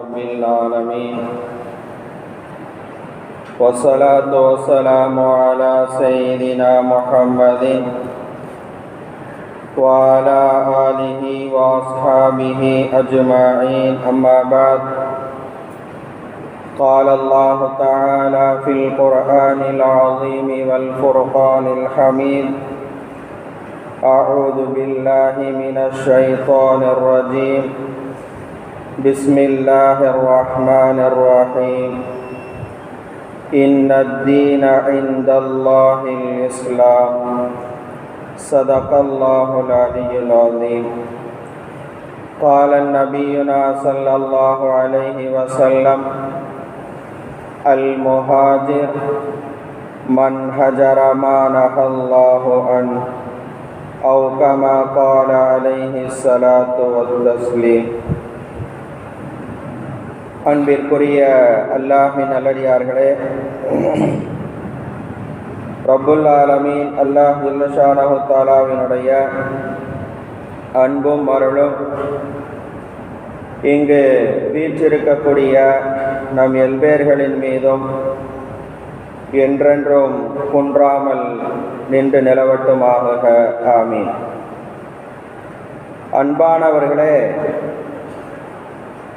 رب العالمين والصلاة والسلام على سيدنا محمد وعلى آله وأصحابه أجمعين. أما بعد، قال الله تعالى في القرآن العظيم والفرقان الحميد أعوذ بالله من الشيطان الرجيم. بسم اللہ الرحمن الرحیم ان الدین عند اللہ الاسلام صدق اللہ العلی العظیم قال نبینا صلی اللہ علیہ وسلم المہاجر من حجر ما نہى اللہ عنہ او كما قال عليه الصلاة والتسليم. அன்பிற்குரிய அல்லாஹின் நல்லடியார்களே ரபுல் ஆலமீன். அல்லாஹ் ஜில்லஷானஹு தாலாவினுடைய அன்பும் அருளும் இங்கு வீற்றிருக்கக்கூடிய நம் எல்பேர்களின் மீதும் என்றென்றும் குன்றாமல் நின்று நிலவட்டுமாக. ஆமீன். அன்பானவர்களே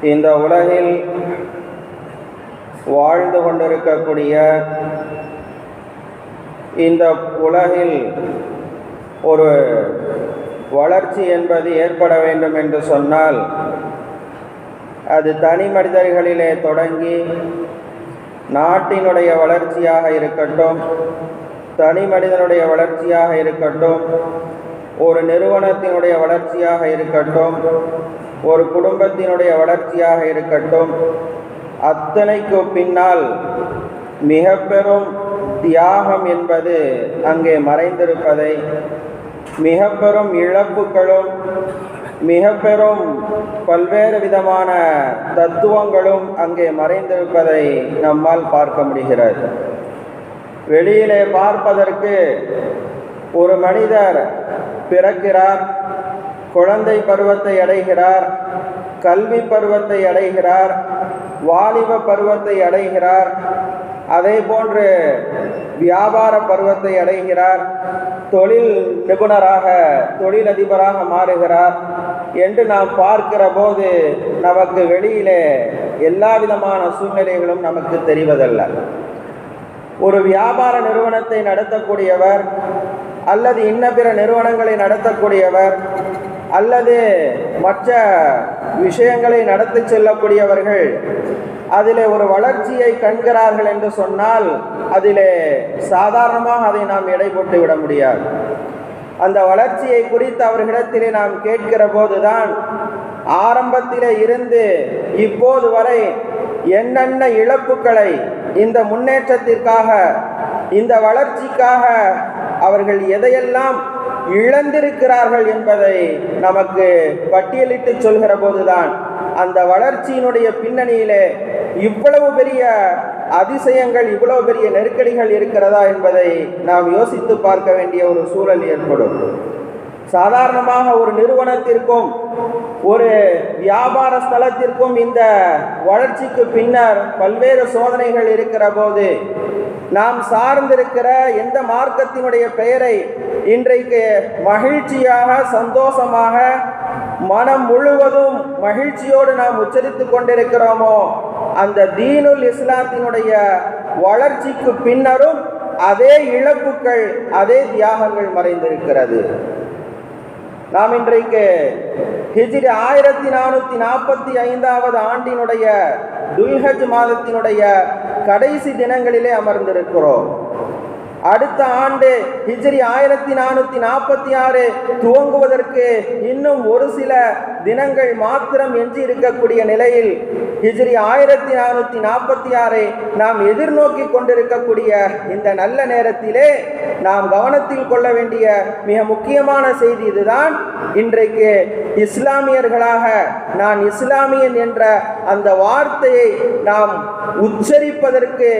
இந்த உலகில் வாழ்ந்து கொண்டிருக்கக்கூடிய இந்த உலகில் ஒரு வளர்ச்சி என்பது ஏற்பட வேண்டும் என்று சொன்னால் அது தனி மனிதர்களிலே தொடங்கி நாட்டினுடைய வளர்ச்சியாக இருக்கட்டும் தனி மனிதனுடைய வளர்ச்சியாக இருக்கட்டும் ஒரு நிறுவனத்தினுடைய வளர்ச்சியாக இருக்கட்டும் ஒரு குடும்பத்தினுடைய வளர்ச்சியாக இருக்கட்டும் அத்தனைக்கு பின்னால் மிக பெரும் தியாகம் என்பது அங்கே மறைந்திருப்பதை மிக பெரும் இழப்புகளும் மிக பெரும் பல்வேறு விதமான தத்துவங்களும் அங்கே மறைந்திருப்பதை நம்மால் பார்க்க முடிகிறது. வெளியிலே பார்ப்பதற்கு ஒரு மனிதர் பிறக்கிறார் குழந்தை பருவத்தை அடைகிறார் கல்வி பருவத்தை அடைகிறார் வாலிப பருவத்தை அடைகிறார் அதே போன்று வியாபார பருவத்தை அடைகிறார் தொழில் நிபுணராக தொழிலதிபராக மாறுகிறார் என்று நாம் பார்க்கிற போது நமக்கு வெளியிலே எல்லா விதமான சூழ்நிலைகளும் நமக்கு தெரிவதல்ல. ஒரு வியாபார நிறுவனத்தை நடத்தக்கூடியவர் அல்லது இன்ன பிற நிறுவனங்களை நடத்தக்கூடியவர் அல்லது மற்ற விஷயங்களை நடத்தி செல்லக்கூடியவர்கள் அதிலே ஒரு வளர்ச்சியை கண்கிறார்கள் என்று சொன்னால் அதிலே சாதாரணமாக அதை நாம் எடை போட்டு விட முடியாது. அந்த வளர்ச்சியை குறித்து அவர்களிடத்திலே நாம் கேட்கிற போதுதான் ஆரம்பத்திலே இருந்து இப்போது வரை என்னென்ன இழப்புகளை இந்த முன்னேற்றத்திற்காக இந்த வளர்ச்சிக்காக அவர்கள் எதையெல்லாம் இழந்திருக்கிறார்கள் என்பதை நமக்கு பட்டியலிட்டு சொல்கிற போதுதான். அந்த வளர்ச்சியினுடைய பின்னணியிலே இவ்வளவு பெரிய அதிசயங்கள் இவ்வளவு பெரிய நெருக்கடிகள் இருக்கிறதா என்பதை நாம் யோசித்து பார்க்க வேண்டிய ஒரு சூழல் ஏற்படும். சாதாரணமாக ஒரு நிறுவனத்திற்கும் ஒரு வியாபார ஸ்தலத்திற்கும் இந்த வளர்ச்சிக்கு பின்னர் பல்வேறு சோதனைகள் இருக்கிற போது நாம் சார்ந்திருக்கிற எந்த மார்க்கத்தினுடைய பெயரை இன்றைக்கு மகிழ்ச்சியாக சந்தோஷமாக மனம் முழுவதும் மகிழ்ச்சியோடு நாம் உச்சரித்து கொண்டிருக்கிறோமோ அந்த தீனுல் இஸ்லாத்தினுடைய வளர்ச்சிக்கு பின்னரும் அதே இழப்புகள் அதே தியாகங்கள் மறைந்திருக்கிறது. நாம் இன்றைக்கு ஹிஜ்ரி ஆயிரத்தி நானூற்றி நாற்பத்தி ஐந்தாவது ஆண்டினுடைய துல்ஹஜ் மாதத்தினுடைய கடைசி தினங்களிலே அமர்ந்திருக்கிறோம். அடுத்த ஆண்டு ஹிஜ்ரி ஆயிரத்தி நானூற்றி நாற்பத்தி ஆறு துவங்குவதற்கு இன்னும் ஒரு சில தினங்கள் மாத்திரம் எஞ்சி இருக்கக்கூடிய நிலையில் ஹிஜ்ரி ஆயிரத்தி நானூற்றி நாற்பத்தி ஆறை நாம் எதிர்நோக்கி கொண்டிருக்கக்கூடிய இந்த நல்ல நேரத்திலே நாம் கவனத்தில் கொள்ள வேண்டிய மிக முக்கியமான செய்தி இதுதான். இன்றைக்கு இஸ்லாமியர்களாக நான் இஸ்லாமியன் என்ற அந்த வார்த்தையை நாம் உச்சரிப்பதற்கு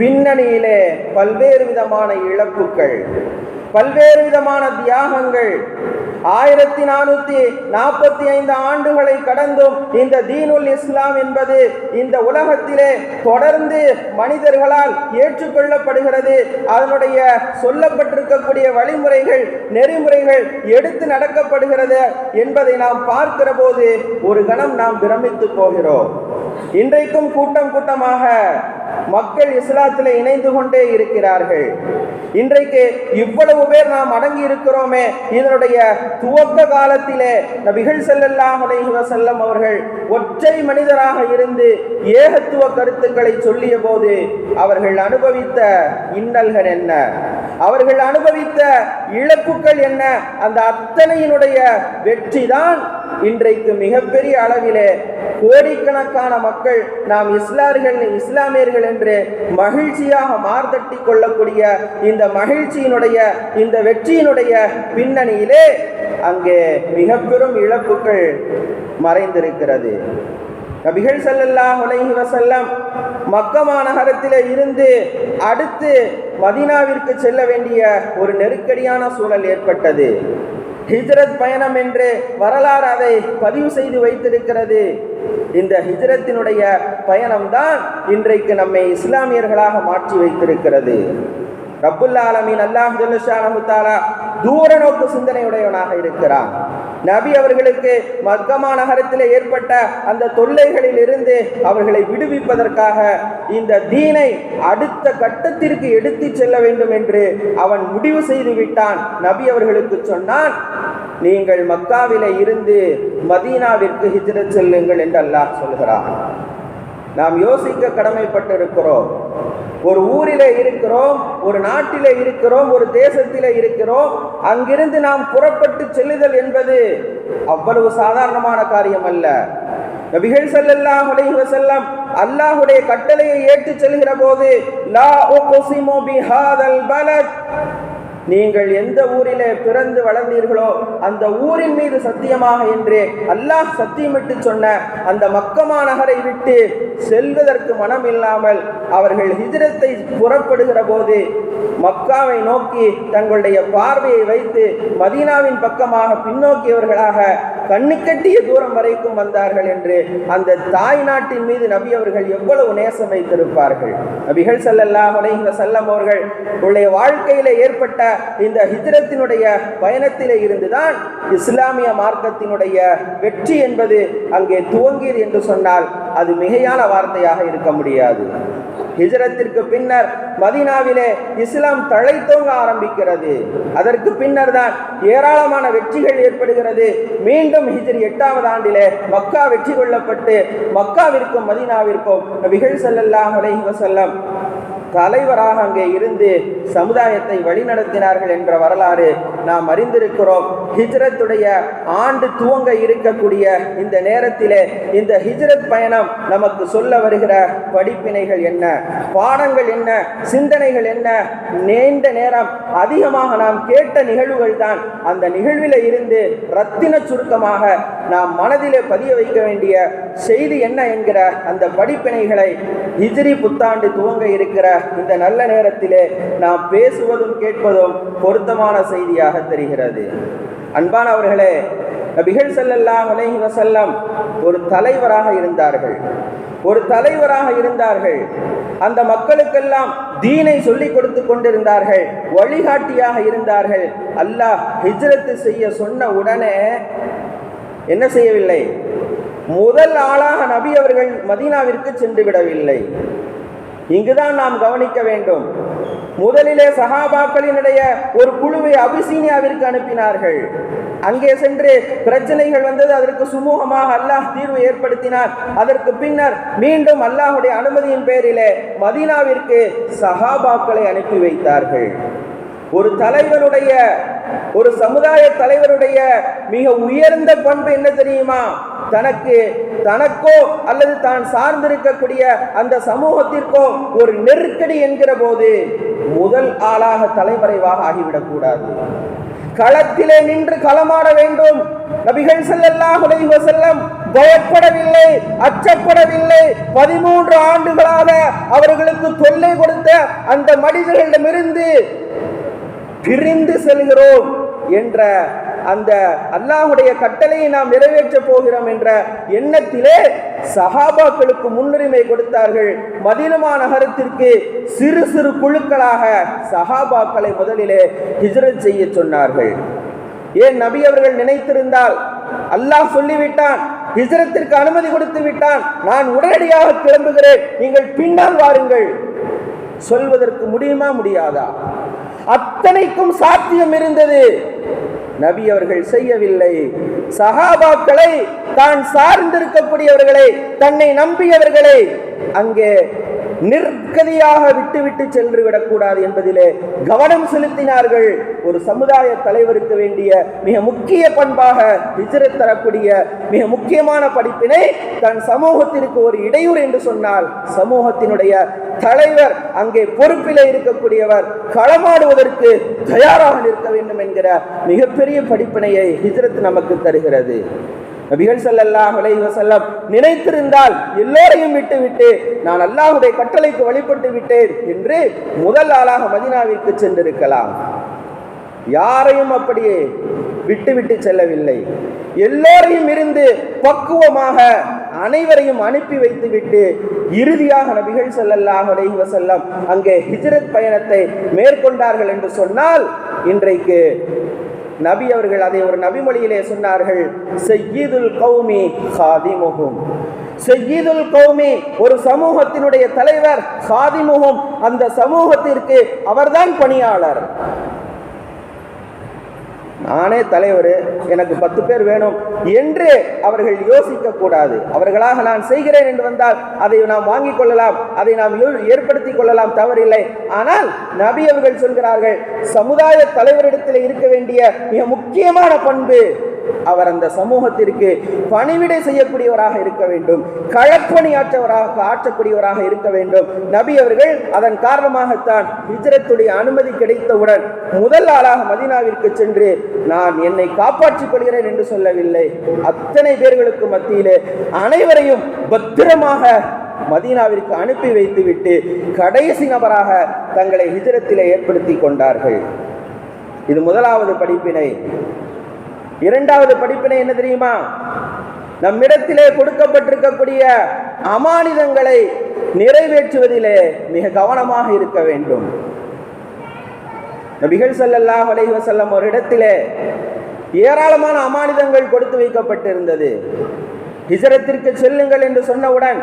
பின்னணியிலே பல்வேறு விதமான இழப்புகள். பல்வேறு விதமான தியாகங்கள். ஆயிரத்தி நானூத்தி நாற்பத்தி ஐந்து ஆண்டுகளை கடந்தும் இந்த தீனுல் இஸ்லாம் என்பது இந்த உலகத்திலே தொடர்ந்து மனிதர்களால் ஏற்றுக்கொள்ளப்படுகிறது. அதனுடைய சொல்லப்பட்டிருக்கக்கூடிய வழிமுறைகள் நெறிமுறைகள் எடுத்து நடக்கப்படுகிறது என்பதை நாம் பார்க்கிற போது ஒரு கணம் நாம் பிரமித்து போகிறோம். இன்றைக்கும் கூட்டம் கூட்டமாக மக்கள் இஸ்லாத்தில் இணைந்து கொண்டே இருக்கிறார்கள். இன்றைக்கு இவ்வளவு பேர் நாம் அடங்கி இருக்கிறோமே இதனுடைய துவக்க காலத்திலே நபிகள் செல்லல்லாம் செல்லம் அவர்கள் ஒற்றை மனிதராக இருந்து ஏகத்துவ கருத்துக்களை சொல்லிய போது அவர்கள் அனுபவித்த இன்னல்கள் என்ன? அவர்கள் அனுபவித்த இழப்புகள் என்ன? அந்த அத்தனையினுடைய வெற்றிதான் இன்றைக்கு மிகப்பெரிய அளவிலே கோடிக்கணக்கான மக்கள் நாம் இஸ்லார்கள் இஸ்லாமியர்கள் என்று மகிழ்ச்சியாக மார்தட்டி கொள்ளக்கூடிய இந்த மகிழ்ச்சியினுடைய இந்த வெற்றியினுடைய பின்னணியிலே அங்கே மிக பெரும் இழப்புகள் மறைந்திருக்கிறது. நபிகள் செல்லல்லா உலகி வசல்லம் மக்கமா மாநகரத்திலே இருந்து அடுத்து மதீனாவிற்கு செல்ல வேண்டிய ஒரு நெருக்கடியான சூழல் ஏற்பட்டது. ஹிஜ்ரத் பயணம் என்று வரலாறு அதை பதிவு செய்து வைத்திருக்கிறது. இந்த ஹிஜ்ரத்தினுடைய பயணம்தான் இன்றைக்கு நம்மை இஸ்லாமியர்களாக மாற்றி வைத்திருக்கிறது. ரப்புல்லா அலமின் அல்லாஹ் ஜல்லஷானஹு தஆலா தூர நோக்கு சிந்தனையுடையவனாக இருக்கிறான். நபி அவர்களுக்கு மக்கமா நகரத்தில் ஏற்பட்ட அந்த தொல்லைகளில் இருந்து அவர்களை விடுவிப்பதற்காக இந்த தீனை அடுத்த கட்டத்திற்கு எடுத்து செல்ல வேண்டும் என்று அவன் முடிவு செய்து விட்டான். நபி அவர்களுக்கு சொன்னான் நீங்கள் மக்காவில இருந்து மதீனாவிற்கு ஹிஜ்ரத் செல்லுங்கள் என்று அல்லாஹ் சொல்கிறான். நாம் யோசிக்க கடமைப்பட்டிருக்கிறோம். ஒரு ஊரில் இருக்கிறோம் ஒரு நாட்டில் இருக்கிறோம் ஒரு தேசத்தில் இருக்கிறோம். அங்கிருந்து நாம் புறப்பட்டு செல்லுதல் என்பது அவ்வளவு சாதாரணமான காரியம் அல்ல. நபிகள் செல்லல்லா அலைஹி வஸல்லம் அல்லாஹ்வுடைய கட்டளையை ஏற்று செல்கிற போது லா கொசிமோ பிஹாதல் பலத். நீங்கள் எந்த ஊரிலே பிறந்து வளர்ந்தீர்களோ அந்த ஊரின் மீது சத்தியமாக என்று அல்லாஹ் சத்தியமிட்டு சொன்ன அந்த மக்கமா நகரை விட்டு செல்வதற்கு மனம் இல்லாமல் அவர்கள் ஹிஜ்ரத்தை புறப்படுகிற போது மக்காவை நோக்கி தங்களுடைய பார்வையை வைத்து மதீனாவின் பக்கமாக பின்னோக்கியவர்களாக கண்ணுக்கட்டிய தூரம் வரைக்கும் வந்தார்கள் என்று அந்த தாய் நாட்டின் மீது நபி அவர்கள் எவ்வளவு நேசம் வைத்திருப்பார்கள். நபிகள் செல்லல்லாம் அலைஹி செல்லம் அவர்கள் உடைய வாழ்க்கையில ஏற்பட்ட இந்த ஹிஜ்ரத்தினுடைய பயணத்திலே இருந்துதான் இஸ்லாமிய மார்க்கத்தினுடைய வெற்றி என்பது அங்கே துவங்கியது என்று சொன்னால் அது மிகையான வார்த்தையாக இருக்க முடியாது. ஹிஜரத்திற்கு பின்னர் மதீனாவிலே இஸ்லாம் தழைத்தோங்க ஆரம்பிக்கிறது. அதற்கு பின்னர் தான் ஏராளமான வெற்றிகள் ஏற்படுகிறது. மீண்டும் ஹிஜ்ரி எட்டாவது ஆண்டிலே மக்கா வெற்றி கொள்ளப்பட்டு மக்காவிற்கும் மதீனாவிற்கும் நபிகள் செல்லல்லாம் அலைஹி வஸல்லம் தலைவராக அங்கே இருந்து சமுதாயத்தை வழிநடத்தினார்கள் என்ற வரலாறு நாம் அறிந்திருக்கிறோம். ஹிஜ்ரத்துடைய ஆண்டு துவங்க இருக்கக்கூடிய இந்த நேரத்திலே இந்த ஹிஜ்ரத் பயணம் நமக்கு சொல்ல வருகிற படிப்பினைகள் என்ன? பாடங்கள் என்ன? சிந்தனைகள் என்ன? நீண்ட நேரம் அதிகமாக நாம் கேட்ட நிகழ்வுகள் தான். அந்த நிகழ்வில் இருந்து ரத்தின சுருக்கமாக நாம் மனதிலே பதிய வைக்க வேண்டிய செய்தி என்ன என்கிற அந்த படிப்பினைகளை ஹிஜ்ரி புத்தாண்டு துவங்க இருக்கிற இந்த நல்ல நேரத்திலே நாம் பேசுவதும் கேட்பதும் பொருத்தமான செய்தியாக தெரிகிறது. அன்பானவர்களே நபிகள் செல்லல்லா அலைஹி வஸல்லம் ஒரு தலைவராக இருந்தார்கள். ஒரு தலைவராக இருந்தார்கள். அந்த மக்களுக்கெல்லாம் தீனை சொல்லிக் கொடுத்து கொண்டிருந்தார்கள். வழிகாட்டியாக இருந்தார்கள். அல்லாஹ் ஹிஜ்ரத்து செய்ய சொன்ன உடனே என்ன செய்யவில்லை? முதல் ஆளாக நபி அவர்கள் மதீனாவிற்கு சென்று விடவில்லை. இங்குதான் நாம் கவனிக்க வேண்டும். முதலிலே சகாபாக்களினுடைய ஒரு குழுவை அபிசீனியாவிற்கு அனுப்பினார்கள். அங்கே சென்று பிரச்சனைகள் வந்தது அதற்கு சுமூகமாக அல்லாஹ் தீர்வு ஏற்படுத்தினார். அதற்கு பின்னர் மீண்டும் அல்லாஹுடைய அனுமதியின் பேரிலே மதீனாவிற்கு சகாபாக்களை அனுப்பி வைத்தார்கள். ஒரு தலைவனுடைய ஒரு சமுதாய தலைவருடைய மிக உயர்ந்த பண்பு என்ன தெரியுமா? தனக்கு தனக்கோ அல்லது தான் சார்ந்திருக்கக்கூடிய அந்த சமூகத்திற்கோ ஒரு நெருக்கடி என்கிற போது முதல் ஆளாக தலைமறைவாக ஆகிவிடக்கூடாது. களத்திலே நின்று களமாட வேண்டும். நபிகள் ஸல்லல்லாஹு அலைஹி செல்லம் பயப்படவில்லை அச்சப்படவில்லை. பதிமூன்று ஆண்டுகளாக அவர்களுக்கு தொல்லை கொடுத்த அந்த மனிதர்களிடமிருந்து பிரிந்து செல்கிறோம் என்ற அந்த அல்லாஹுடைய கட்டளையை நாம் நிறைவேற்றப் போகிறோம் என்ற எண்ணத்திலே சஹாபாக்களுக்கு முன்னுரிமை கொடுத்தார்கள். மதினமா நகரத்திற்கு சிறு சிறு குழுக்களாக சஹாபாக்களை முதலிலே ஹிஜ்ரத் செய்ய சொன்னார்கள். ஏன் நபி அவர்கள் நினைத்திருந்தால்? அல்லாஹ் சொல்லிவிட்டான் ஹிஜரத்திற்கு அனுமதி கொடுத்து விட்டான். நான் உடனடியாக கிளம்புகிறேன் நீங்கள் பின்னால் வாருங்கள். சொல்வதற்கு முடியுமா முடியாதா? அத்தனைக்கும் சாத்தியம் இருந்தது. நபி அவர்கள் செய்யவில்லை. சஹாபாக்களை தான் சார்ந்திருக்கக்கூடியவர்களை தன்னை நம்பியவர்களை அங்கே நிற்கதியாக விட்டுவிட்டு சென்று விடக்கூடாது என்பதிலே கவனம் செலுத்தினார்கள். ஒரு சமுதாய தலைவருக்கு வேண்டிய மிக முக்கிய பண்பாக ஹிஜ்ரத் தரக்கூடிய மிக முக்கியமான படிப்பினை தன் சமூகத்திற்கு ஒரு இடையூறு என்று சொன்னால் சமூகத்தினுடைய தலைவர் அங்கே பொறுப்பிலே இருக்கக்கூடியவர் களமாடுவதற்கு தயாராக நிற்க வேண்டும் என்கிற மிகப்பெரிய படிப்பினையை ஹிஜரத் நமக்கு தருகிறது. நபிகள் ஸல்லல்லாஹு அலைஹி வஸல்லம் நினைத்திருந்தால் எல்லோரையும் விட்டுவிட்டு நான் அல்லாஹுடைய கட்டளைக்கு வழிபட்டு விட்டேன் என்று முதல் ஆளாக மதினாவிற்கு சென்றிருக்கலாம். யாரையும் அப்படியே விட்டுவிட்டு செல்லவில்லை. எல்லோரையும் இருந்து பக்குவமாக அனைவரையும் அனுப்பி வைத்துவிட்டு இறுதியாக நபிகள் ஸல்லல்லாஹு செல்லம் அங்கே ஹிஜ்ரத் பயணத்தை மேற்கொண்டார்கள் என்று சொன்னால் இன்றைக்கு நபி அவர்கள் அதை ஒரு நபிமொழியிலே சொன்னார்கள் செய்யீதுல் கௌமி ஹாதிமுகும் செய்யீதுல் கௌமி ஒரு சமூகத்தினுடைய தலைவர் ஹாதிமுகும் அந்த சமூகத்திற்கு அவர்தான் பணியாளர். நானே தலைவர் எனக்கு பத்து பேர் வேணும் என்று அவர்கள் யோசிக்க கூடாது. அவர்களாக நான் செய்கிறேன் என்று வந்தால் அதை நாம் வாங்கிக் கொள்ளலாம் அதை நாம் யோ- ஏற்படுத்திக் கொள்ளலாம் தவறில்லை. ஆனால் நபி அவர்கள் சொல்கிறார்கள் சமுதாய தலைவரிடத்தில் இருக்க வேண்டிய மிக முக்கியமான பண்பு அவர் அந்த சமூகத்திற்கு பணிவிடை செய்யக்கூடியவராக இருக்க வேண்டும் களப்பணியாற்றவராக ஆற்றக்கூடியவராக இருக்க வேண்டும். நபி அவர்கள் அதன் காரணமாகத்தான் ஹிஜ்ரத்துடைய அனுமதி கிடைத்தவுடன் முதல் ஆளாக மதீனாவிற்கு சென்று நான் என்னை காப்பாற்றிக் கொள்கிறேன் என்று சொல்லவில்லை. அத்தனை பேர்களுக்கு மத்தியிலே அனைவரையும் பத்திரமாக மதீனாவிற்கு அனுப்பி வைத்துவிட்டு கடைசி நபராக தங்களை ஹிஜரத்திலே ஏற்படுத்தி கொண்டார்கள். இது முதலாவது படிப்பினை. இரண்டாவது படிப்பினை என்ன தெரியுமா? நம்மிடத்திலே கொடுக்கப்பட்டிருக்கக்கூடிய அமானிதங்களை நிறைவேற்றுவதிலே மிக கவனமாக இருக்க வேண்டும். நபிகள் ஸல்லல்லாஹு அலைஹி வஸல்லம் ஒரு இடத்திலே ஏராளமான அமானிதங்கள் கொடுத்து வைக்கப்பட்டிருந்தது. ஹிஜரத்திற்கு செல்லுங்கள் என்று சொன்னவுடன்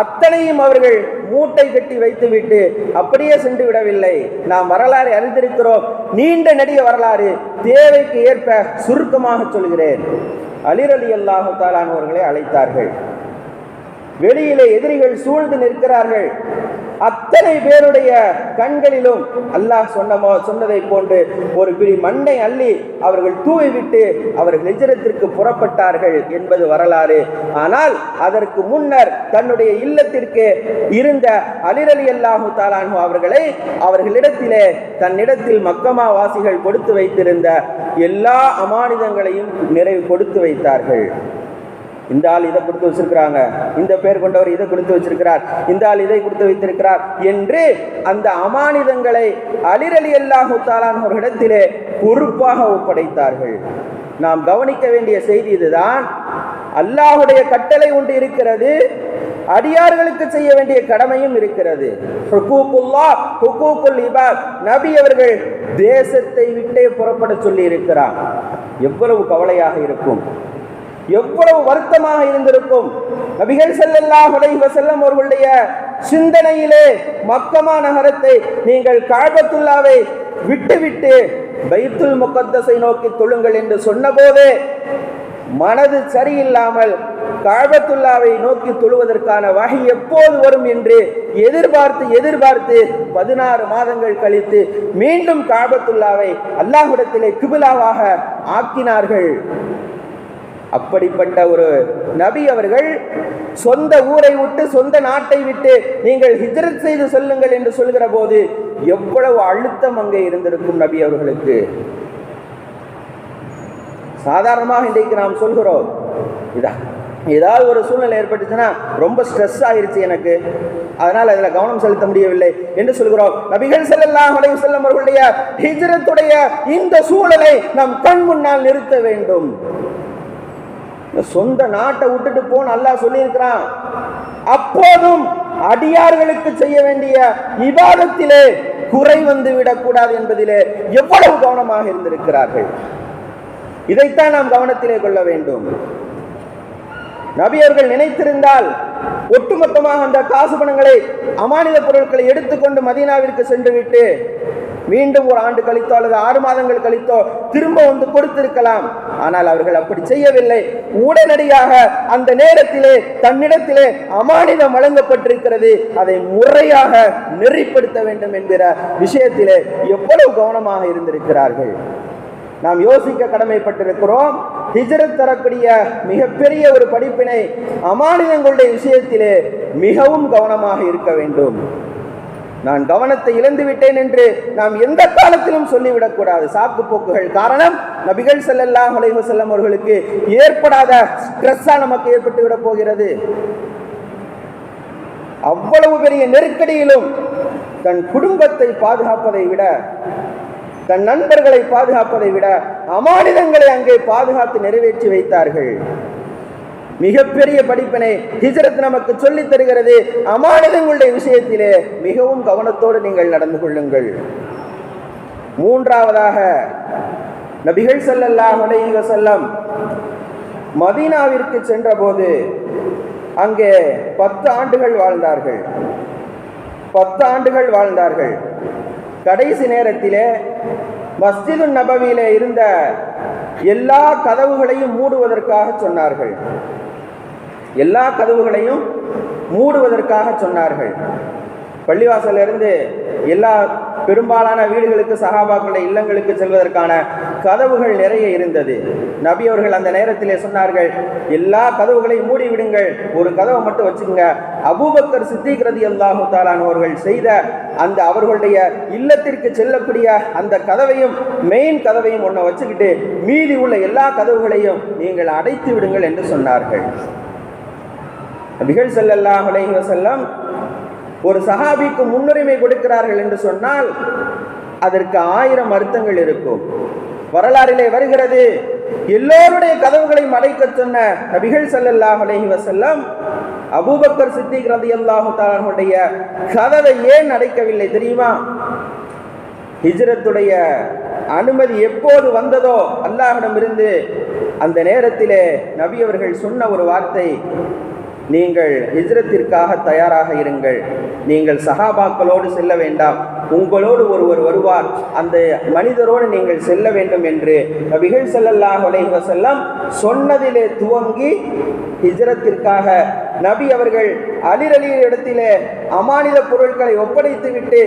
அத்தனையும் அவர்கள் மூட்டை கட்டி வைத்துவிட்டு அப்படியே சென்று விடவில்லை. நாம் வரலாறு அறிந்திருக்கிறோம். நீண்ட நெடிய வரலாறு தேவைக்கு ஏற்ப சுருக்கமாக சொல்கிறேன். அலிர் அலி அல்லாஹு தாலானவர்களை அழைத்தார்கள். வெளியிலே எதிரிகள் சூழ்ந்து நிற்கிறார்கள். அத்தனை பேருடைய கண்களிலும் அல்லாஹ் சொன்னமோ சொன்னதை போன்று ஒரு பிடி மண்ணை அள்ளி அவர்கள் தூவிவிட்டு அவர்கள் நிஜரத்திற்கு புறப்பட்டார்கள் என்பது வரலாறு. ஆனால் அதற்கு முன்னர் தன்னுடைய இல்லத்திற்கு இருந்த அலிரலி அல்லாஹு தாலானு அவர்களை அவர்களிடத்திலே தன்னிடத்தில் மக்கமா வாசிகள் கொடுத்து வைத்திருந்த எல்லா அமானிதங்களையும் நிறைவு கொடுத்து வைத்தார்கள். இந்த ஆள் இதை கொடுத்து வச்சிருக்கிறாங்க. இந்த பேர் கொண்டவர் இதை கொடுத்து வச்சிருக்கிறார். இந்த ஆள் இதை கொடுத்து வைத்திருக்கிறார் என்று அந்த அமானிதங்களை அலிரலி அல்லாஹு இடத்திலே பொறுப்பாக ஒப்படைத்தார்கள். நாம் கவனிக்க வேண்டிய செய்தி இதுதான். அல்லாஹுடைய கட்டளை ஒன்று இருக்கிறது. அடியார்களுக்கு செய்ய வேண்டிய கடமையும் இருக்கிறது. நபி அவர்கள் தேசத்தை விட்டே புறப்பட சொல்லி இருக்கிறார் எவ்வளவு கவலையாக இருக்கும். எவ்வளவு வருத்தமாக இருந்திருக்கும். நபிகள் செல்லல்லா அலைஹி செல்லம் அவர்களுடைய சிந்தனையிலே மக்கமா நகரத்தை நீங்கள் காபத்துல்லாவை விட்டுவிட்டு பைத்துல் முகத்தஸை நோக்கி தொழுங்கள் என்று சொன்னபோதே மனது சரியில்லாமல் காபத்துல்லாவை நோக்கி தொழுவதற்கான வகை எப்போது வரும் என்று எதிர்பார்த்து எதிர்பார்த்து பதினாறு மாதங்கள் கழித்து மீண்டும் காபத்துல்லாவை அல்லாஹ்விடத்திலே கிபிலாவாக ஆக்கினார்கள். அப்படிப்பட்ட ஒரு நபி அவர்கள் சொந்த ஊரை விட்டு சொந்த நாட்டை விட்டு நீங்கள் ஹிஜரத் செய்து செல்லுங்கள் என்று சொல்கிற போது எவ்வளவு அழுத்தம் அங்கே இருந்திருக்கும் நபி அவர்களுக்கு. சாதாரணமாக இன்றைக்கு நாம் சொல்கிறோம் இதா ஏதாவது ஒரு சூழ்நிலை ஏற்பட்டுச்சுன்னா ரொம்ப ஸ்ட்ரெஸ் ஆயிருச்சு எனக்கு. அதனால் அதில் கவனம் செலுத்த முடியவில்லை என்று சொல்கிறோம். நபிகள் ஸல்லல்லாஹு அலைஹி செல்லும் அவர்களுடைய ஹிஜரத்துடைய இந்த சூழலை நம் கண் முன்னால் நிறுத்த வேண்டும். சொந்த நாட்டை விட்டுட்டு போன்னு அல்லாஹ் சொல்லியிருக்கிறான். அப்போதும் அடியார்களுக்கு செய்ய வேண்டிய விவாதத்திலே குறை வந்து விடக்கூடாது என்பதிலே எவ்வளவு கவனமாக இருந்திருக்கிறார்கள். இதைத்தான் நாம் கவனத்திலே கொள்ள வேண்டும். நபியர்கள் நினைத்திருந்தால் ஒட்டுமொத்தமாக அந்த காசு பணங்களை அமானித பொருட்களை எடுத்துக்கொண்டு மதீனாவிற்கு சென்று விட்டு மீண்டும் ஒரு ஆண்டு கழித்தோ அல்லது ஆறு மாதங்கள் கழித்தோ திரும்ப வந்து கொடுத்திருக்கலாம். ஆனால் அவர்கள் அப்படி செய்யவில்லை. உடனடியாக அந்த நேரத்திலே தன்னிடத்திலே அமானிதம் வழங்கப்பட்டிருக்கிறது. அதை முறையாக நெறிப்படுத்த வேண்டும் என்கிற விஷயத்திலே எவ்வளவு கவனமாக இருந்திருக்கிறார்கள். நாம் யோசிக்க கடமைப்பட்டிருக்கிறோம். ஹிஜரத் தரக்கூடிய மிகப்பெரிய ஒரு படிப்பினை அமானிதங்களுடைய விஷயத்திலே மிகவும் கவனமாக இருக்க வேண்டும். நான் கவனத்தை இழந்து விட்டேன் என்று நாம் எந்த காலத்திலும் சொல்லிவிடக்கூடாது. சாக்கு போக்குகள் காரணம் நபிகள் செல்லல்லாம் அலைஹி செல்லம் அவர்களுக்கு ஏற்படாத ஸ்ட்ரெஸ்ஸாக நமக்கு ஏற்பட்டு விட போகிறது. அவ்வளவு பெரிய நெருக்கடியிலும் தன் குடும்பத்தை பாதுகாப்பதை விட தன் நண்பர்களை பாதுகாப்பதை விட அமானிதங்களை அங்கே பாதுகாத்து நிறைவேற்றி வைத்தார்கள். மிகப்பெரிய படிப்பினை ஹிஜரத் நமக்கு சொல்லித் தருகிறது. அமானிதங்களுடைய விஷயத்திலே மிகவும் கவனத்தோடு நீங்கள் நடந்து கொள்ளுங்கள். மூன்றாவதாக நபிகள் செல்லல்லாஹ் அலைஹி செல்லம் மதீனாவிற்கு சென்றபோது அங்கே பத்து ஆண்டுகள் வாழ்ந்தார்கள். பத்து ஆண்டுகள் வாழ்ந்தார்கள். கடைசி நேரத்திலே மஸ்ஜிது நபவியிலே இருந்த எல்லா கதவுகளையும் மூடுவதற்காக சொன்னார்கள். எல்லா கதவுகளையும் மூடுவதற்காக சொன்னார்கள். பள்ளிவாசலிருந்து எல்லா பெரும்பாலான வீடுகளுக்கு சகாபாக்களுடைய இல்லங்களுக்கு செல்வதற்கான கதவுகள் நிறைய இருந்தது. நபி அவர்கள் அந்த நேரத்திலே சொன்னார்கள் எல்லா கதவுகளையும் மூடி விடுங்கள் ஒரு கதவை மட்டும் வச்சுக்கோங்க. அபூபக்கர் சித்திகிரதி அல்லாஹு தாலான் அவர்கள் செய்த அந்த அவர்களுடைய இல்லத்திற்கு செல்லக்கூடிய அந்த கதவையும் மெயின் கதவையும் ஒன்றை வச்சுக்கிட்டு மீதி உள்ள எல்லா கதவுகளையும் நீங்கள் அடைத்து விடுங்கள் என்று சொன்னார்கள். நபிகள் செல்லல்லாஹ் அலைஹி வஸல்லம் ஒரு சஹாபிக்கு முன்னுரிமை கொடுக்கிறார்கள் என்று சொன்னால் அதற்கு ஆயிரம் அர்த்தங்கள் இருக்கும். வரலாறிலே வருகிறது எல்லோருடைய கதவுகளையும் அடைக்க சொன்ன நபிகள் செல்லல்லாஹ் அலைஹி வசல்லம் அபூபக்கர் சித்திக் ரதி அல்லாஹுடைய கதவை ஏன் அடைக்கவில்லை தெரியுமா? ஹிஜ்ரத்துடைய அனுமதி எப்போது வந்ததோ அல்லாஹிடமிருந்து அந்த நேரத்திலே நபி அவர்கள் சொன்ன ஒரு வார்த்தை நீங்கள் ஹிஜ்ரத்திற்காக தயாராக இருங்கள். நீங்கள் சஹாபாக்களோடு செல்ல வேண்டாம். உங்களோடு ஒருவர் வருவார். அந்த மனிதரோடு நீங்கள் செல்ல வேண்டும் என்று நபிகள் செல்லல்லாஹ் அலைஹி செல்லம் சொன்னதிலே துவங்கி ஹிஜ்ரத்திற்காக நபி அவர்கள் அலிரலி இடத்திலே அமானித பொருட்களை ஒப்படைத்து விட்டு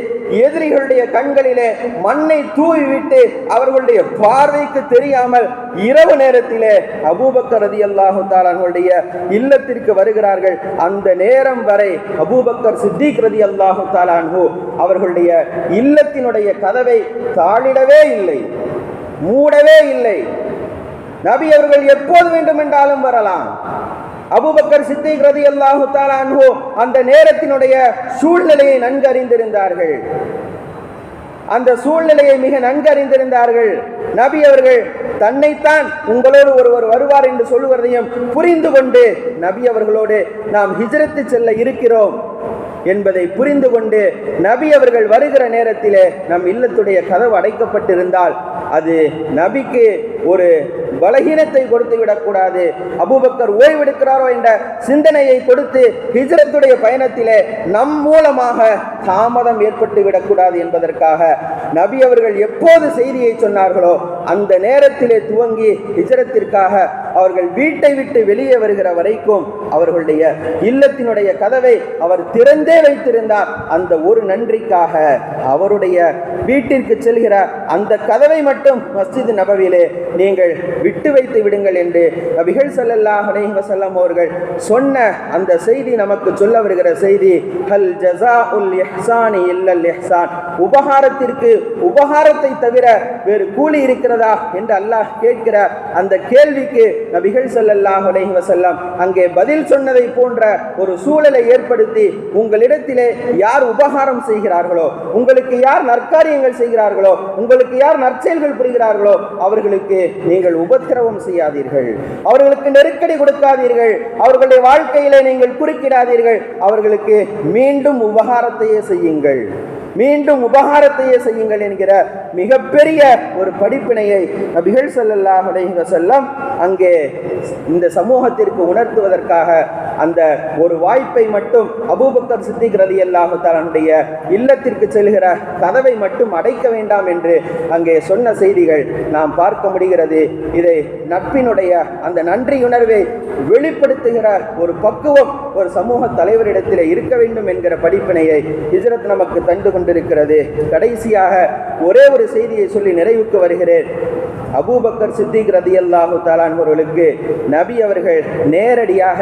எதிரிகளுடைய கண்களிலே மண்ணை தூவிவிட்டு அவர்களுடைய பார்வைக்கு தெரியாமல் இரவு நேரத்திலே அபூபக்கர் ரதி அல்லாஹு தாலானுடைய இல்லத்திற்கு வருகிறார்கள். அந்த நேரம் வரை அபூபக்கர் சித்திக் ரதி அல்லாஹு தாலான்ஹு அவர்களுடைய இல்லத்தினுடைய கதவை தாளிடவே இல்லை மூடவே இல்லை. நபி அவர்கள் எப்போது வேண்டுமென்றாலும் வரலாம். அபூபக்கர் சித்திக் ரதி அல்லாஹு தாலான்ஹோ அந்த நேரத்தினுடைய சூழ்நிலையை நன்கு அறிந்திருந்தார்கள் அந்த சூழ்நிலையை மிக நன்கு அறிந்திருந்தார்கள் நபி அவர்கள் தன்னைத்தான் உங்களோடு ஒருவர் வருவார் என்று சொல்லுவதையும் புரிந்து கொண்டு நபி அவர்களோடு நாம் ஹிஜரத்து செல்ல இருக்கிறோம். என்பதை புரிந்து கொண்டு நபி அவர்கள் வருகிற நேரத்திலே நம் இல்லத்துடைய கதவு அடைக்கப்பட்டிருந்தால் அது நபிக்கு ஒரு பலகீனத்தை கொடுத்து விடக்கூடாது. அபூபக்கர் ஓய்வெடுக்கிறாரோ என்ற சிந்தனையை கொடுத்து ஹிஜரத்துடைய பயணத்திலே நம் மூலமாக தாமதம் ஏற்பட்டு விடக்கூடாது என்பதற்காக நபி அவர்கள் எப்போது செய்தியை சொன்னார்களோ அந்த நேரத்திலே துவங்கி ஹிஜரத்திற்காக அவர்கள் வீட்டை விட்டு வெளியே வருகிற வரைக்கும் அவர்களுடைய இல்லத்தினுடைய கதவை அவர் திறந்தே வைத்திருந்தார். அந்த ஒரு நன்றிக்காக அவருடைய வீட்டிற்கு செல்கிற அந்த கதவை மட்டும் மஸ்ஜித் நபவிலே நீங்கள் விட்டு வைத்து விடுங்கள் என்று நபிகள் சல்லல்லா அலைஹி வசல்லம் அவர்கள் சொன்ன அந்த செய்தி நமக்கு சொல்ல வருகிற செய்தி ஹல் ஜஸாஉல் எஹ்சானி இல்லல் எஹ்சான் உபகாரத்திற்கு உபகாரத்தை தவிர வேறு கூலி இருக்கிறதா என்று அல்லாஹ் கேட்கிற அந்த கேள்விக்கு நபிகள் ஸல்லல்லாஹு அலைஹி வசல்லம் அங்கே பதில் சொன்னதை போன்ற ஒரு சூழலை ஏற்படுத்தி உங்களிடத்திலே யார் உபகாரம் செய்கிறார்களோ உங்களுக்கு யார் நற்காரியங்கள் செய்கிறார்களோ உங்களுக்கு யார் நற்செயல்கள் புரிகிறார்களோ அவர்களுக்கு நீங்கள் உபத்திரவம் செய்யாதீர்கள். அவர்களுக்கு நெருக்கடி கொடுக்காதீர்கள். அவர்களுடைய வாழ்க்கையிலே நீங்கள் குறுக்கிடாதீர்கள். அவர்களுக்கு மீண்டும் உபகாரத்தையே செய்யுங்கள். மீண்டும் உபகாரத்தையே செய்யுங்கள் என்கிற மிகப்பெரிய ஒரு படிப்பினையை நபிகள் செல்லல்லாஹ் செல்லம் அங்கே இந்த சமூகத்திற்கு உணர்த்துவதற்காக அந்த ஒரு வாய்ப்பை மட்டும் அபூபக்கர் சித்திக் ரலியல்லாஹு தஆலாவுடைய இல்லத்திற்கு செல்கிற கதவை மட்டும் அடைக்க வேண்டாம் என்று அங்கே சொன்ன செய்திகள் நாம் பார்க்க முடிகிறது. இதை நட்பினுடைய அந்த நன்றியுணர்வை வெளிப்படுத்துகிற ஒரு பக்குவம் ஒரு சமூக தலைவரிடத்தில் இருக்க வேண்டும் என்கிற படிப்பினையை ஹிஜ்ரத் நமக்கு தந்து கொண்டிருக்கிறது. கடைசியாக ஒரே ஒரு செய்தியை சொல்லி நிறைவுக்கு வருகிறேன். அபூபக்கர் சித்திக் ரதியல்லாஹு தாலான் அவர்களுக்கு நபி அவர்கள் நேரடியாக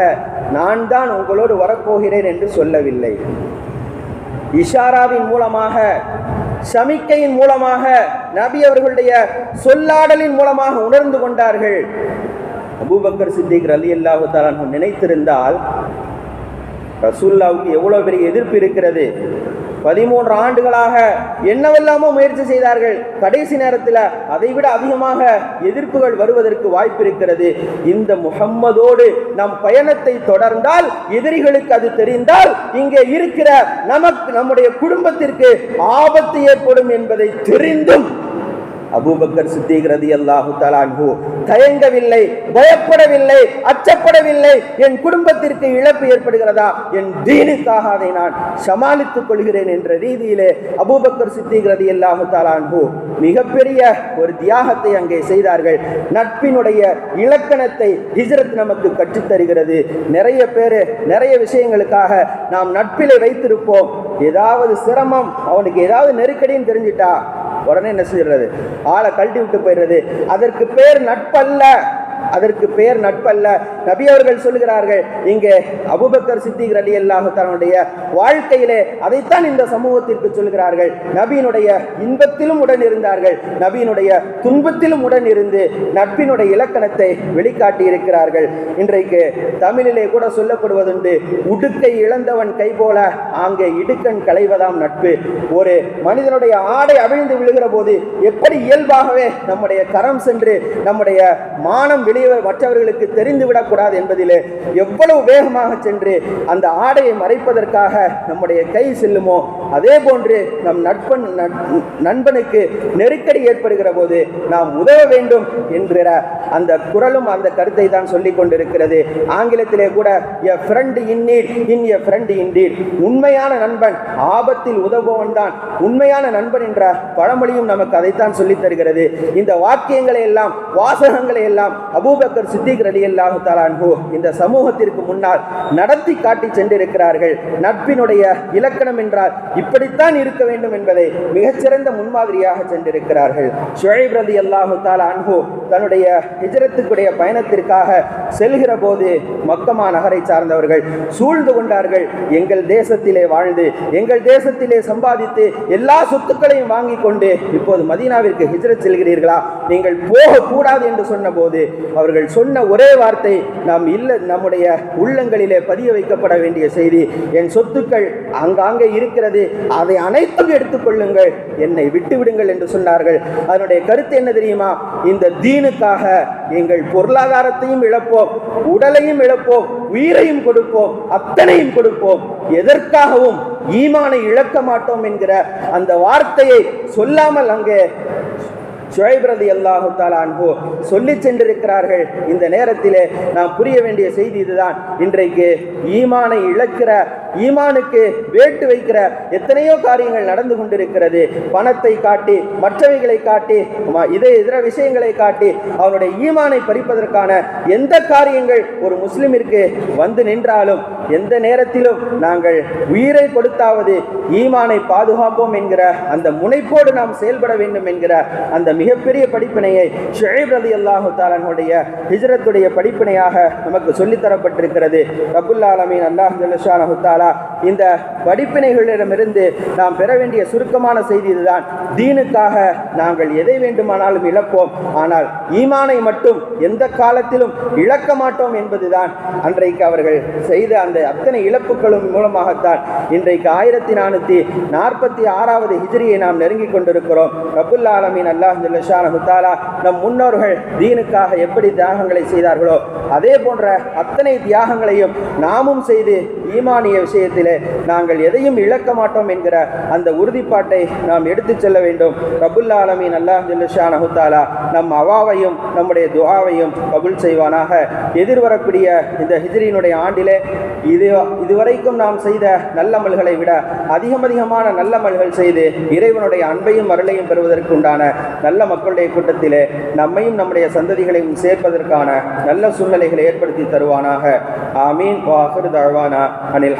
நான் தான் உங்களோடு வரப்போகிறேன் என்று சொல்லவில்லை. இஷாராவின் மூலமாக சமிக்கையின் மூலமாக நபி அவர்களுடைய சொல்லாடலின் மூலமாக உணர்ந்து கொண்டார்கள். அபூபக்கர் சித்திக் அலி அல்லாஹு தாலான் நினைத்திருந்தால் ரசூல்லாவுக்கு எவ்வளோ பெரிய எதிர்ப்பு இருக்கிறது? பதிமூன்று ஆண்டுகளாக என்னவெல்லாமோ முயற்சி செய்தார்கள். கடைசி நேரத்தில் அதைவிட அதிகமாக எதிர்ப்புகள் வருவதற்கு வாய்ப்பு இருக்கிறது இந்த முகம்மதோடு நம் பயணத்தை தொடர்ந்தால் எதிரிகளுக்கு அது தெரிந்தால் இங்கே இருக்கிற நமக்கு நம்முடைய குடும்பத்திற்கு ஆபத்து ஏற்படும் என்பதை தெரிந்தும் அபூபக்கர் சித்திக் ரதி அல்லாஹு தலான்ஹு தயங்கவில்லை பயப்படவில்லை அச்சப்படவில்லை என் குடும்பத்திற்கு இழப்பு ஏற்படுகிறதா? என் தீனுக்காக அதை நான் சமாளித்துக் கொள்கிறேன் என்ற ரீதியிலே அபூபக்கர் சித்திக் ரதி அல்லாஹு தலான்ஹு மிகப்பெரிய ஒரு தியாகத்தை அங்கே செய்தார்கள். நட்பினுடைய இலக்கணத்தை ஹிஜ்ரத் நமக்கு கற்றுத்தருகிறது. நிறைய பேர் நிறைய விஷயங்களுக்காக நாம் நட்பிலே வைத்திருப்போம். ஏதாவது சிரமம் அவனுக்கு ஏதாவது நெருக்கடின்னு தெரிஞ்சிட்டா உடனே என்ன செய்யறது ஆளை கழட்டி விட்டு போயிடுறது. அதற்கு பேர் நட்பல்ல. அதற்கு பெயர் நட்பல்ல. நபி அவர்கள் சொல்லுகிறார்கள் இங்கே அபுபக்கர் சித்திக் ரலி அல்லாஹு தன்னுடைய வாழ்க்கையிலே அதைத்தான் இந்த சமூகத்திற்கு சொல்கிறார்கள் நபியினுடைய இன்பத்திலும் உடன் இருந்தார்கள். நபியினுடைய துன்பத்திலும் உடன் இருந்து நட்பினுடைய இலக்கணத்தை வெளிக்காட்டி இருக்கிறார்கள். இன்றைக்கு தமிழிலே கூட சொல்லப்படுவதுண்டு உடுக்கை இழந்தவன் கை போல அங்கே இடுக்கண் களைவதாம் நட்பு. ஒரு மனிதனுடைய ஆடை அவிழ்ந்து விழுகிற போது எப்படி இயல்பாகவே நம்முடைய கரம் சென்று நம்முடைய மானம் வெளியே மற்றவர்களுக்கு தெரிந்து விடக்கூடாது என்பதிலே எவ்வளவு வேகமாக சென்று அந்த ஆடையை மறைப்பதற்காக நம்முடைய கை செல்லுமோ அதே போன்று நம் நட்பன் நண்பனுக்கு நெருக்கடி ஏற்படுகிற போது நாம் உதவ வேண்டும் என்கிற அந்த குரலும் அந்த கருத்தை தான் சொல்லிக் கொண்டிருக்கிறது. ஆங்கிலத்திலே கூட a friend in need in a friend in உண்மையான நண்பன் ஆபத்தில் உதவுபவன் தான். உண்மையான நண்பன் என்ற பழமொழியும் நமக்கு அதைத்தான் சொல்லித் தருகிறது. இந்த வாக்கியங்களை எல்லாம் வாசகங்களை எல்லாம் அபூபக்கர் சித்திக் அலி அல்லாஹு தலான்ஹு இந்த சமூகத்திற்கு முன்னால் நடத்தி காட்டி சென்றிருக்கிறார்கள். நட்பினுடைய இலக்கணம் என்றால் இப்படித்தான் இருக்க வேண்டும் என்பதை மிகச்சிறந்த முன்மாதிரியாக சென்றிருக்கிறார்கள். ஷுழைப் ரதி அல்லாஹு தாலா அன்ஹூ தன்னுடைய ஹிஜரத்துக்குடைய பயணத்திற்காக செல்கிற போது மக்கமா நகரை சார்ந்தவர்கள் சூழ்ந்து கொண்டார்கள். எங்கள் தேசத்திலே வாழ்ந்து எங்கள் தேசத்திலே சம்பாதித்து எல்லா சொத்துக்களையும் வாங்கி கொண்டு இப்போது மதீனாவிற்கு ஹிஜரத் செல்கிறீர்களா? நீங்கள் போகக்கூடாது என்று சொன்னபோது அவர்கள் சொன்ன ஒரே வார்த்தை நாம் இல்ல நம்முடைய உள்ளங்களிலே பதிய வைக்கப்பட வேண்டிய செய்தி. என் சொத்துக்கள் அங்காங்கே இருக்கிறது. அதை அனைத்தும் எடுத்துக்கொள்ளுங்கள் என்னை விட்டுவிடுங்கள் என்று சொன்னார்கள். அதனுடைய கருத்து என்ன தெரியுமா? இந்த தீனுக்காக எங்கள் பொருளாதாரத்தையும் இழப்போம் உடலையும் இழப்போம் உயிரையும் கொடுப்போம் அத்தனையும் கொடுப்போம். எதற்காகவும் ஈமானை இழக்க மாட்டோம் என்கிற அந்த வார்த்தையை சொல்லாமல் அங்கே சுழைபிரதி அல்லாஹுத்தால் அன்போ சொல்லி சென்றிருக்கிறார்கள். இந்த நேரத்திலே நாம் புரிய வேண்டிய செய்தி இதுதான். இன்றைக்கு ஈமானை இழக்கிற ஈமானுக்கு வேட்டு வைக்கிற எத்தனையோ காரியங்கள் நடந்து கொண்டிருக்கிறது. பணத்தை காட்டி மற்றவைகளை காட்டி இதே இதர விஷயங்களை காட்டி அவனுடைய ஈமானை பறிப்பதற்கான எந்த காரியங்கள் ஒரு முஸ்லிமிற்கு வந்து நின்றாலும் எந்த நேரத்திலும் நாங்கள் உயிரை கொடுத்தாவது ஈமானை பாதுகாப்போம் என்கிற அந்த முனைப்போடு நாம் செயல்பட வேண்டும் என்கிற அந்த மிகப்பெரிய படிப்பினையை ஷேப் ரதி அல்லாஹு தாலனுடைய ஹிஜரத்துடைய படிப்பினையாக நமக்கு சொல்லித்தரப்பட்டிருக்கிறது. ரபுல் அலமீன் அல்லாஹ் ஜல்லஷானஹு தஆலா தாலா இந்த படிப்பினைகளிடமிருந்து நாம் பெற வேண்டிய சுருக்கமான செய்தி இதுதான். தீனுக்காக நாங்கள் எதை வேண்டுமானாலும் இழப்போம். ஆனால் ஈமானை மட்டும் எந்த காலத்திலும் இழக்க மாட்டோம் என்பதுதான். அன்றைக்கு அவர்கள் செய்த அந்த அத்தனை இழப்புகளும் மூலமாகத்தான் இன்றைக்கு ஆயிரத்தி நானூற்றி நாற்பத்தி ஆறாவது ஹிஜ்ரியை நாம் நெருங்கி கொண்டிருக்கிறோம். ரபுல் ஆலமின் அல்லாஹ் ஜல்லஷானஹு நம் முன்னோர்கள் தீனுக்காக எப்படி தியாகங்களை செய்தார்களோ அதே போன்ற அத்தனை தியாகங்களையும் நாமும் செய்து ஈமானிய விஷயத்திலே நாங்கள் எதையும் இழக்க மாட்டோம் என்கிற அந்த உறுதிப்பாட்டை நாம் எடுத்துச் செல்ல வேண்டும். ரபுல் ஆலமீன் அல்லாஹ் ஜில்லுஷா தஆலா நம் அவாவையும் நம்முடைய துவாவையும் கபுல் செய்வானாக. எதிர்வரக்கூடிய இந்த ஹிஜ்ரியினுடைய ஆண்டிலே இது இதுவரைக்கும் நாம் செய்த நல்லமல்களை விட அதிகம் அதிகமான நல்லமல்கள் செய்து இறைவனுடைய அன்பையும் அருளையும் பெறுவதற்கு உண்டான நல்ல மக்களுடைய கூட்டத்திலே நம்மையும் நம்முடைய சந்ததிகளையும் சேர்ப்பதற்கான நல்ல சூழ்நிலைகளை ஏற்படுத்தி தருவானாக. ஆமீன். வாஹிர் தழ்வானா அனில்